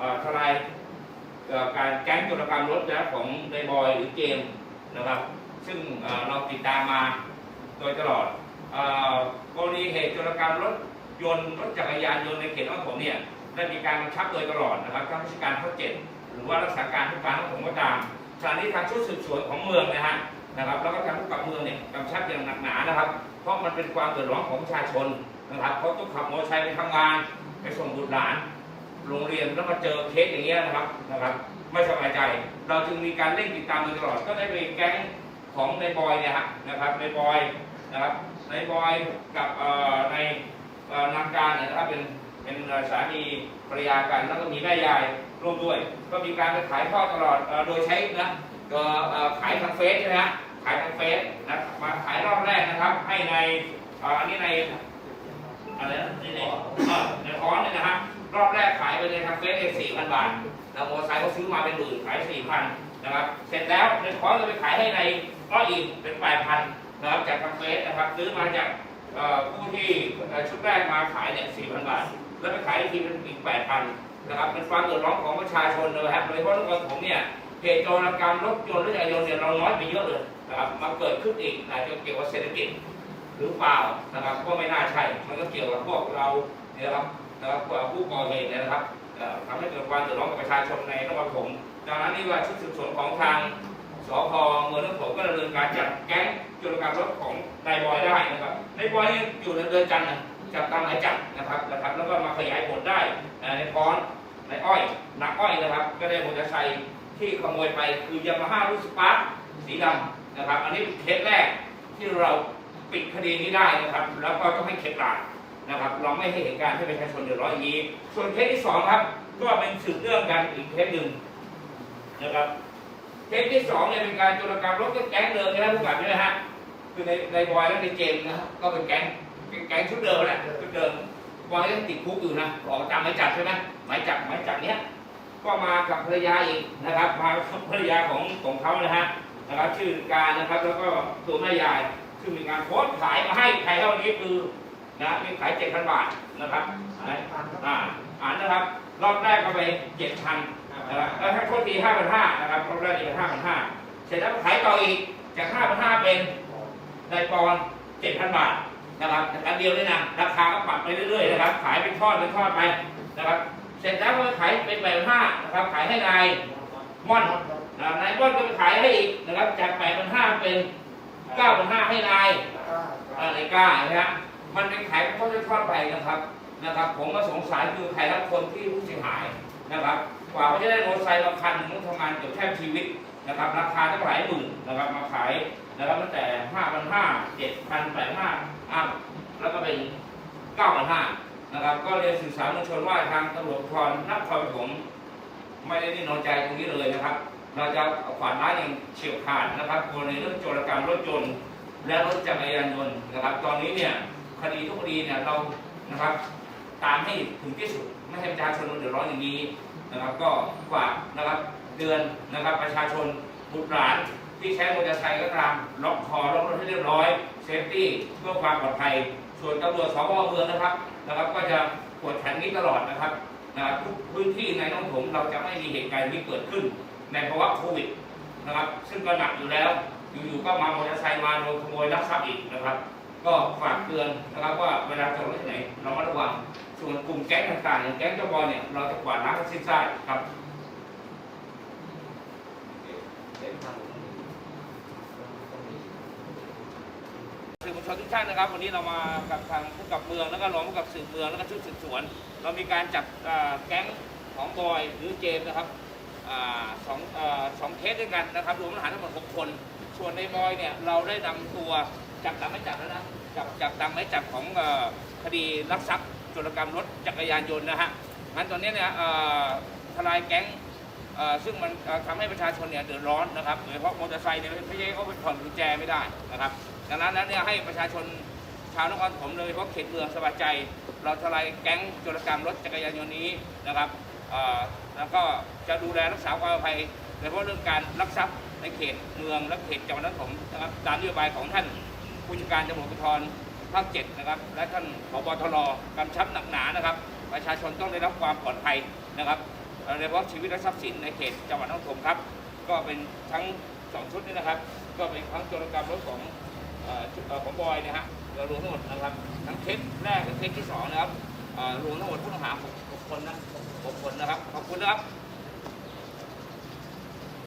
กับการแก๊งโจรกรรมรถนะของในบอยหรือเกมนะครับ ซึ่งเราติดตามมาโดยตลอดกรณีเหตุโจรกรรมรถยนต์รถจักรยานยนต์ในเขตนครปฐมเนี่ยได้มีการกำชับโดยตลอดนะครับทั้งราชการภาคเจ็ดหรือว่ารักษาการผู้การนครปฐมก็ตามขณะนี้ทางชุดสืบสวนของเมืองนะฮะนะครับแล้วก็ทางผู้กับเมืองเนี่ยกำชับอย่างหนักหนานะครับ เพราะมันเป็นความเดือดร้อนของประชาชนนะครับเขาต้องขับมอเตอร์ไซค์ไปทำงาน ไปส่งบุตรหลาน โรงเรียนแล้วมาเจอเคสอย่างเงี้ยนะครับนะครับ ไม่สบายใจ เราจึงมีการเร่งติดตามโดยตลอดก็ได้มีแก๊งของในบอยเนี่ยฮะนะครับในบอยนะครับในบอยกับในนางการเนี่ยนะครับเป็นเป็นสามีภรรยากันแล้วก็มีแม่ยายร่วมด้วย ก็มีการไปขายทอดตลอดโดยใช้นะก็เอ่อขายทางเฟซใช่ไหมฮะขายทางเฟซนะมาขายรอบแรกนะครับ ให้ในอันนี้ในอะไรนะในในอ่อในคอนเนี่ยนะฮะ รอบแรกขายไปในทางเฟซเองสี่พันบาทแล้วมอเตอร์ไซค์เขาซื้อมาเป็นหมื่นขายสี่พันนะครับ เสร็จแล้วในคอนก็ไปขายให้ในอ้ออีกเป็นแปดพันนะครับจากทางเฟซนะครับซื้อมาจากผู้ที่ชุดแรกมาขายเนี่ยสี่พันบาท แล้วไปขายอีกทีเป็นอีกแปดพันนะครับเป็นความเดือดร้อนของประชาชนเลยครับโดยเฉพาะนครปฐมเนี่ยเหตุโจรกรรมรถยนต์รถจักรยานยนต์เนี่ยเราน้อยไปเยอะเลยนะครับมาเกิดขึ้นอีกอาจจะเกี่ยวกับเศรษฐกิจหรือเปล่านะครับก็ไม่น่าใช่ มันก็เกี่ยวกับพวกเราเนี่ยนะครับ นะครับพวผู้ก่อเหตุเนี่ยนะครับทำให้เกิดความเดือดร้อนกับประชาชนในนครปฐมดังนั้นนี่ว่าชุดสืบสวนของทางสพเมืองนครปฐมก็ดำเนินการจับแก๊งโจรกรรมรถของนายบอยได้นะครับนายบอยนี่อยู่ในเรือนจำนะจับตามหมายจับนะครับนะครับ แล้วก็มาขยายผลได้เอ่อในพรในอ้อยนักอ้อยนะครับ ก็ได้มอเตอร์ไซค์ที่ขโมยไปคือยามาฮ่ารุ่นสปาร์คสีดำนะครับ อันนี้เป็นเคสแรกที่เราปิดคดีนี้ได้นะครับ แล้วก็ต้องให้เข็ดหลาด นะครับ เราไม่ให้เหตุการณ์ให้ประชาชนเดือดร้อนอย่างนี้ ส่วนเคสที่สองครับ ก็เป็นสืบเรื่องกันอีกเคสหนึ่งนะครับเคสที่สองเนี่ยเป็นการโจรกรรมรถก็แก๊งเดิมใช่ไหมผู้กับใช่ไหมฮะคือในในบอยและในเจมนะก็เป็นแก๊งเป็นแก๊งชุดเดิมแหละชุดเดิมบอยยังติดคุกอยู่นะออกตามหมายจับใช่ไหมหมายจับหมายจับเนี้ยก็มากับภรรยาอีกนะครับมากับภรรยาของของเขานะฮะนะครับชื่อการนะครับแล้วก็ตัวแม่ยายซึ่งมีการโพสต์ขายมาให้ใครเท่านี้คือ นะมีขายเจ็ดพันบาทนะครับอ่าอ่านนะครับ รอบแรกก็ไปเจ็ดพันนะครับแล้วถ้าโทษทีห้าพันห้านะครับรอบแรกนี่เป็นห้าพันห้าเสร็จแล้วขายต่ออีกจากห้าพันห้าเป็นได้ปอนเจ็ดพันบาทนะครับอันเดียวเลยนะราคาก็ปรับไปเรื่อยๆนะครับ ขายเป็นทอดเป็นทอดไปนะครับ เสร็จแล้วก็ขายเป็นแปดพันห้านะครับ ขายให้นายม่อนนะนายม่อนก็ไปขายให้อีกนะครับ จากแปดพันห้าเป็นเก้าพันห้าให้นายอะไรกล้านะฮะ มันเป็นขายเป็นทอดไปนะครับนะครับ ผมก็สงสัยคือใครรับคนที่ผู้เสียหายนะครับ กว่าเขาจะได้มเตอร์ไซค์มาคันต้องทำงานเกือบแทบชีวิตนะครับ ราคาตั้งหลายหมื่นนะครับมาขายนะครับตั้งแต่ห้าพันห้าเจ็ดพันแปดห้าอ้าวแล้วก็เป็นเก้าพันห้านะครับ ก็เรียนสื่อสารมวลชนว่าทางตำรวจภูธรนครปฐมไม่ได้นิ่งนอนใจตรงนี้เลยนะครับ เราจะขวานร้ายอย่างเฉียบขาดนะครับกรณีเรื่องโจรกรรมรถยนต์และรถจักรยานยนต์นะครับ ตอนนี้เนี่ย คดีทุกคดีเนี่ยเรานะครับ ตามให้ถึงที่สุดไม่ให้ประชาชนมันเดือดร้อนอย่างนี้นะครับ ก็ฝากนะครับเตือนนะครับประชาชนบุตรหลานที่ใช้มอเตอร์ไซค์ก็ตามล็อกคอล็อกรถให้เรียบร้อยเซฟตี้เพื่อความปลอดภัย ส่วนตำรวจสพเมืองนะครับนะครับ ก็จะกวดขันนี้ตลอดนะครับนะครับทุกพื้นที่ในน้องผมเราจะไม่มีเหตุการณ์นี้เกิดขึ้น ในภาวะโควิดนะครับ ซึ่งก็หนักอยู่แล้ว อยู่ๆก็มามอเตอร์ไซค์มาโดนขโมยลักทรัพย์อีกนะครับ ก็ฝากเตือนนะครับว่าเวลาจอดรถที่ไหนเรามาระวัง ส่วนกลุ่มแก๊งต่างๆอย่างแก๊งเจ้าบอลเนี่ยเราจะกวาดล้างให้สิ้นซากครับสื่อมวลชนทุกท่านนะครับ วันนี้เรามากับทางผู้กับเมืองแล้วก็รองผู้กับสืบเมืองแล้วก็ชุดสืบสวน เรามีการจับแก๊งของบอยหรือเจมส์นะครับอสองอสองเคสด้วยกันนะครับรวมทหารทั้งหมดหกคน ส่วนในบอยเนี่ยเราได้นำตัว จับตามไม่จับแล้วนะจับจับตามไม่จับของคดีลักทรัพย์โจรกรรมรถจักรยานยนต์นะฮะงั้นตอนนี้เนี่ยทลายแก๊งซึ่งมันเอ่อทำให้ประชาชนเนี่ยเดือดร้อนนะครับโดยเฉพาะมอเตอร์ไซค์เนี่ยไม่ใช่เขาไปผ่อนกุญแจไม่ได้นะครับ ดังนั้นแล้วเนี่ยให้ประชาชนชาวนครปฐมโดยเฉพาะเขตเมืองสบายใจ เราทลายแก๊งโจรกรรมรถจักรยานยนต์นี้นะครับแล้วก็จะดูแลรักษาความปลอดภัยโดยเฉพาะเรื่องการลักทรัพย์ในเขตเมืองและเขตจังหวัดนครปฐมนะครับตามนโยบายของท่าน ผู้จัดการตำรวจภูธรภาคเจ็ดนะครับ และท่านผบทรกำชับหนักหนานะครับ ประชาชนต้องได้รับความปลอดภัยนะครับโดยเฉพาะชีวิตและทรัพย์สินในเขตจังหวัดนครปฐมครับ ก็เป็นทั้งสองชุดนี้นะครับ ก็เป็นทั้งโจรกรรมรถของของบอยนะฮะเรารวมทั้งหมดนะครับ ทั้งเคสแรกและเคสที่สองนะครับรวมทั้งหมดผู้ต้องหาหกหกคนนะหกคนนะครับ ขอบคุณนะครับ